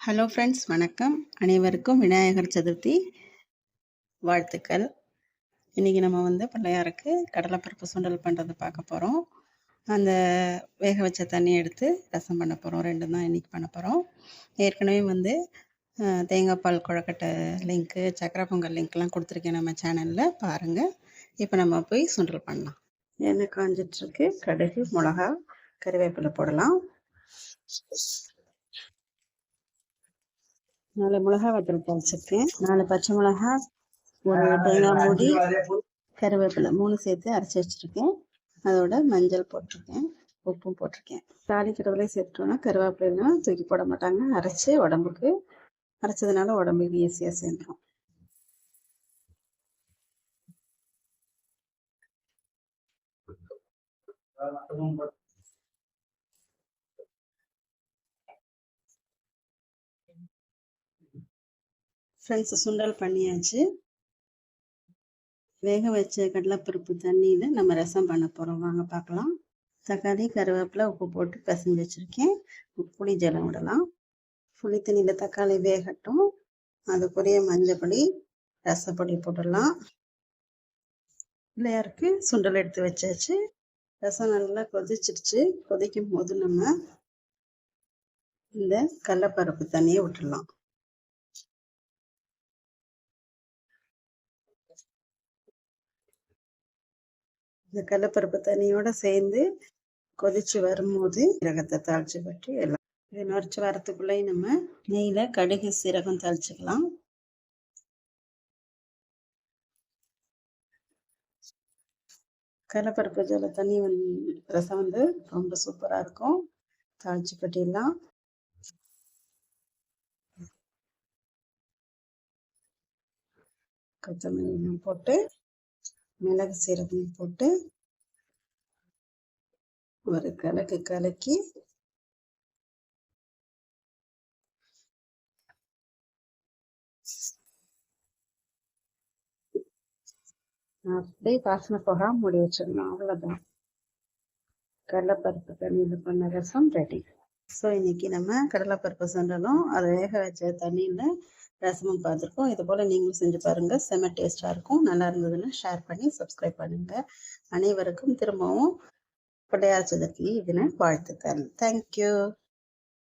Hello friends வணக்கம். அனைவருக்கும் விநாயகர் சதுர்த்தி வாழ்த்துக்கள். இன்றைக்கி நம்ம வந்து பிள்ளையாருக்கு கடலைப்பருப்பு சுண்டல் பண்ணுறது பார்க்க போகிறோம் அந்த வேக வச்ச தண்ணி எடுத்து ரசம் பண்ண போகிறோம் ரெண்டும் தான் இன்றைக்கி பண்ண போகிறோம் ஏற்கனவே வந்து தேங்காய் பால் குழக்கட்டை லிங்க்கு சக்கரை பொங்கல் லிங்க்லாம் கொடுத்துருக்கேன் நம்ம சேனலில் பாருங்கள் இப்போ நம்ம போய் சுண்டல் பண்ணலாம். எண்ணெய் காஞ்சிட்ருக்கு கடுகு மிளகா கருவேப்பிலை போடலாம். நாலு மிளகா வத்தல் வச்சுருக்கேன் நாலு பச்சை மிளகா ஒரு தேங்காய் மூடி கருவேப்பிலை மூணு சேர்த்து அரைச்சி வச்சுருக்கேன். அதோட மஞ்சள் போட்டிருக்கேன் உப்பும் போட்டிருக்கேன். தாளிக்கிறவங்களே சேர்த்துட்டோன்னா கருவேப்பிலாம் தூக்கி போட மாட்டாங்க. அரைச்சி உடம்புக்கு அரைச்சதுனால உடம்புக்கு ஈஸியாக சேர்ந்துடும் ஃப்ரெண்ட்ஸ் சுண்டல் பண்ணியாச்சு. வேக வச்ச கடலைப்பருப்பு தண்ணியில் நம்ம ரசம் பண்ண போகிறோம் வாங்க பார்க்கலாம். தக்காளி கருவேப்பிலை உப்பு போட்டு பிசைஞ்சு வச்சுருக்கேன். புளி ஜலம் விடலாம். புளி தண்ணியில் தக்காளி வேகட்டும். அதுக்குரிய மஞ்சப்பொடி ரசப்பொடி போட்டுடலாம். பிள்ளையாருக்கு சுண்டல் எடுத்து வச்சாச்சு. ரசம் நல்லா கொதிச்சிருச்சு. கொதிக்கும் போது நம்ம இந்த கடலப்பருப்பு தண்ணியை விட்டுடலாம் இந்த கடலப்பருப்பு தண்ணியோட சேர்ந்து கொதிச்சு வரும்போது சீரகத்தை தாளிச்சு பற்றி எல்லாம் இதை நுரைச்சி வரத்துக்குள்ளேயும் நம்ம நெய்யில் கடுகு சீரகம் தாளிச்சுக்கலாம். கடலப்பருப்பு ஜல தண்ணி வந்து ரசம் வந்து ரொம்ப சூப்பராக இருக்கும். தாளிச்சு பட்டியெல்லாம் கொத்தமல்லி போட்டு மிளகு சீரகம் போட்டு ஒரு கலக்கு கலக்கி அப்படியே பாசனை போகாம மூடி வச்சிடணும். அவ்வளோதான் கடலைப்பருப்பு தண்ணியில் பண்ண ரசம் ரெடி ஸோ இன்னைக்கு நம்ம கடலைப்பருப்பு சுண்டலும் அதை வேக வச்ச தண்ணியில் ரசமும் பார்த்துருக்கோம். இது போல் நீங்களும் செஞ்சு பாருங்கள் செம்ம டேஸ்ட்டாக இருக்கும். நல்லா இருந்ததுன்னா ஷேர் பண்ணி சப்ஸ்கிரைப் பண்ணுங்கள் அனைவருக்கும் திரும்பவும் பிள்ளையார் சதுர்த்தி இதனை வாழ்த்துக்கள் தேங்க்யூ